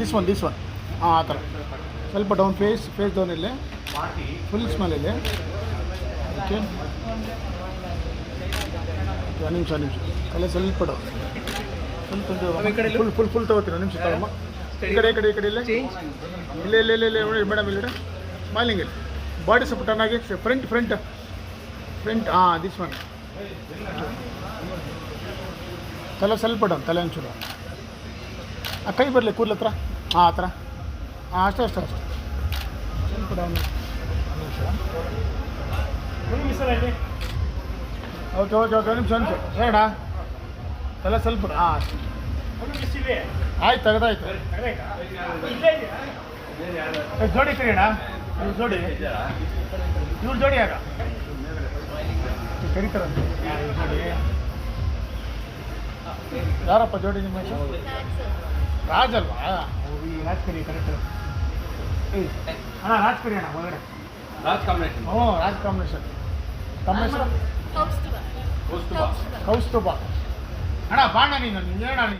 This one this one ಹಾಂ ಆ ಥರ. ಸ್ವಲ್ಪ ಡೌನ್ ಫೇಸ್ ಫೇಸ್ ಡೌನ್ ಇಲ್ಲಿ. ಫುಲ್ ಸ್ಮೆಲ್ ಇಲ್ಲಿ. ಓಕೆ ಒಂದು ನಿಮಿಷ ಒಂದು ನಿಮಿಷ. ತಲೆ ಸ್ವಲ್ಪ ಡೌನ್ ಸ್ವಲ್ಪ ಫುಲ್ ಫುಲ್ ಫುಲ್ ತಗೋತೀನಿ ಒಂದು ನಿಮಿಷ ತಗೊಮ್ಮ ಈ ಕಡೆ ಈ ಕಡೆ ಈ ಕಡೆ ಇಲ್ಲೇ? ಇಲ್ಲ ಇಲ್ಲ ಇಲ್ಲ ಇಲ್ಲ ನೋಡಿ ಮೇಡಮ್ ಇಲ್ಲಿ. ಸ್ಮೈಲಿಂಗ್ ಇಲ್ಲಿ ಬಾಡಿ ಸ್ವಲ್ಪ ಟರ್ನ್ ಆಗಿ ಫ್ರಂಟ್ ಫ್ರಂಟ್ ಫ್ರಂಟ್ ಹಾಂ ದಿಸ್ ಒನ್ ತಲೆ ಸ್ವಲ್ಪ ಡೌನ್ ತಲೆ ಒಂಚೂರು. ಆ, ಕೈ ಬರಲಿ, ಕೂದಲ ಹತ್ರ. ಹಾಂ ಆ ಥರ ಹಾಂ ಅಷ್ಟೇ ಅಷ್ಟೇ ಅಷ್ಟೇ. ಸ್ವಲ್ಪ ಓಕೆ ಓಕೆ ಓಕೆ ನಿಮಿಷ ನಿಮಿಷ. ಹೇಳ ತಲೆ ಸ್ವಲ್ಪ ಹಾಂ ಅಷ್ಟೇ. ಆಯ್ತು ತೆಗೆದಾಯ್ತು ಜೋಡಿ ಕರಿಯಣ ಇವ್ರು ಜೋಡಿ. ಇವ್ರು ಜೋಡಿ ಯಾರ? ಕರಿತಾರಂತೆ ಯಾರಪ್ಪ ಜೋಡಿ ನಿಮ್ಮ ರಾಜ್ ಅಲ್ವಾ ಓ, ಈ ರಾಜ್ಕರಿ ಕರೆಕ್ಟ್ ಅಣ್ಣ ರಾಜ್ಕರಿ ಅಣ್ಣ ಒಳಗಡೆ. ರಾಜ್ ಕಾಂಬಿನೇಷನ್. ಹ್ಞೂ ರಾಜ್ ಕಾಂಬಿನೇಷನ್. ತಮ್ಮ ಹೆಸರು? ಅಣ್ಣ ಬಾಣ ನೀನು ನೀನು.